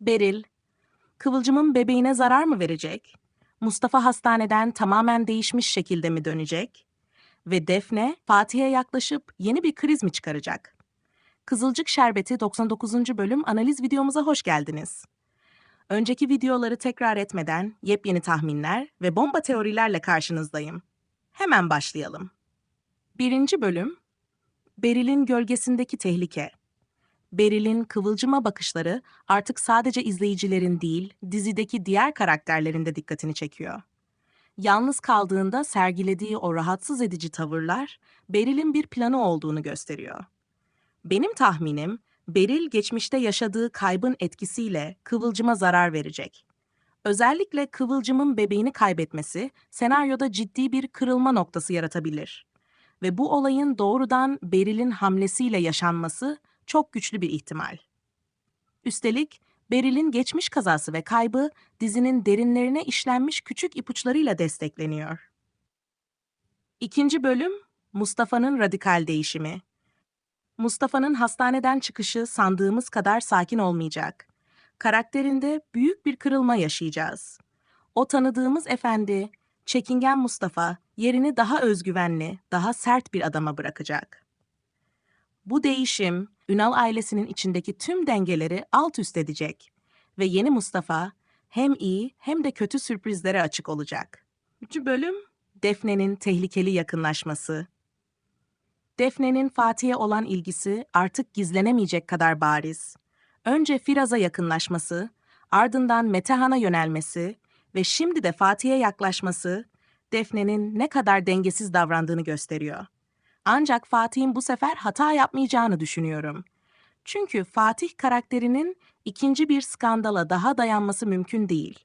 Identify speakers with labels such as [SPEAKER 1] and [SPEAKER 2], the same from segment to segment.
[SPEAKER 1] Beril, Kıvılcım'ın bebeğine zarar mı verecek? Mustafa hastaneden tamamen değişmiş şekilde mi dönecek? Ve Defne, Fatih'e yaklaşıp yeni bir kriz mi çıkaracak? Kızılcık Şerbeti 99. bölüm analiz videomuza hoş geldiniz. Önceki videoları tekrar etmeden yepyeni tahminler ve bomba teorilerle karşınızdayım. Hemen başlayalım. Birinci bölüm, Beril'in gölgesindeki tehlike. Beril'in kıvılcıma bakışları artık sadece izleyicilerin değil, dizideki diğer karakterlerin de dikkatini çekiyor. Yalnız kaldığında sergilediği o rahatsız edici tavırlar, Beril'in bir planı olduğunu gösteriyor. Benim tahminim, Beril geçmişte yaşadığı kaybın etkisiyle Kıvılcım'a zarar verecek. Özellikle Kıvılcım'ın bebeğini kaybetmesi senaryoda ciddi bir kırılma noktası yaratabilir. Ve bu olayın doğrudan Beril'in hamlesiyle yaşanması çok güçlü bir ihtimal. Üstelik Beril'in geçmiş kazası ve kaybı dizinin derinlerine işlenmiş küçük ipuçlarıyla destekleniyor. İkinci bölüm Mustafa'nın radikal değişimi. Mustafa'nın hastaneden çıkışı sandığımız kadar sakin olmayacak. Karakterinde büyük bir kırılma yaşayacağız. O tanıdığımız efendi, çekingen Mustafa yerini daha özgüvenli, daha sert bir adama bırakacak. Bu değişim Ünal ailesinin içindeki tüm dengeleri alt üst edecek ve yeni Mustafa hem iyi hem de kötü sürprizlere açık olacak. Üçüncü bölüm Defne'nin tehlikeli yakınlaşması. Defne'nin Fatih'e olan ilgisi artık gizlenemeyecek kadar bariz. Önce Firaz'a yakınlaşması, ardından Metehan'a yönelmesi ve şimdi de Fatih'e yaklaşması Defne'nin ne kadar dengesiz davrandığını gösteriyor. Ancak Fatih'in bu sefer hata yapmayacağını düşünüyorum. Çünkü Fatih karakterinin ikinci bir skandala daha dayanması mümkün değil.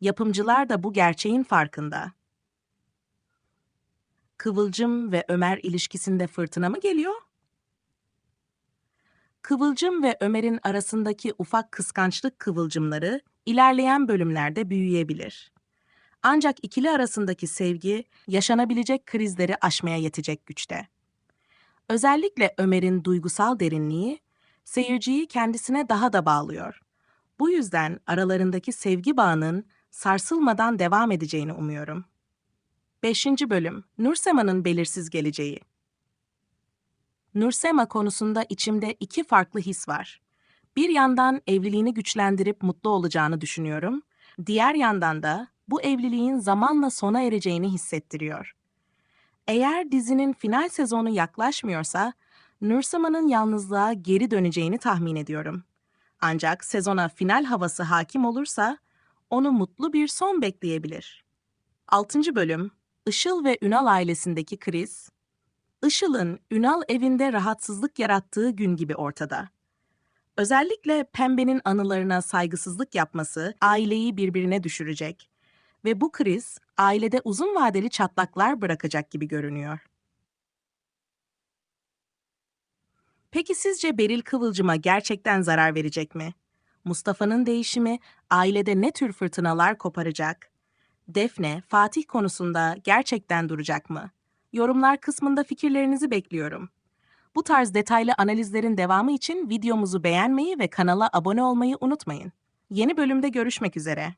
[SPEAKER 1] Yapımcılar da bu gerçeğin farkında. Kıvılcım ve Ömer ilişkisinde fırtına mı geliyor? Kıvılcım ve Ömer'in arasındaki ufak kıskançlık kıvılcımları ilerleyen bölümlerde büyüyebilir. Ancak ikili arasındaki sevgi yaşanabilecek krizleri aşmaya yetecek güçte. Özellikle Ömer'in duygusal derinliği seyirciyi kendisine daha da bağlıyor. Bu yüzden aralarındaki sevgi bağının sarsılmadan devam edeceğini umuyorum. 5. bölüm Nursema'nın belirsiz geleceği. Nursema konusunda içimde iki farklı his var. Bir yandan evliliğini güçlendirip mutlu olacağını düşünüyorum. Diğer yandan da bu evliliğin zamanla sona ereceğini hissettiriyor. Eğer dizinin final sezonu yaklaşmıyorsa, Nursema'nın yalnızlığa geri döneceğini tahmin ediyorum. Ancak sezona final havası hakim olursa, onu mutlu bir son bekleyebilir. 6. bölüm Işıl ve Ünal ailesindeki kriz, Işıl'ın Ünal evinde rahatsızlık yarattığı gün gibi ortada. Özellikle Pembe'nin anılarına saygısızlık yapması aileyi birbirine düşürecek ve bu kriz ailede uzun vadeli çatlaklar bırakacak gibi görünüyor. Peki sizce Beril Kıvılcım'a gerçekten zarar verecek mi? Mustafa'nın değişimi ailede ne tür fırtınalar koparacak? Defne, Fatih konusunda gerçekten duracak mı? Yorumlar kısmında fikirlerinizi bekliyorum. Bu tarz detaylı analizlerin devamı için videomuzu beğenmeyi ve kanala abone olmayı unutmayın. Yeni bölümde görüşmek üzere.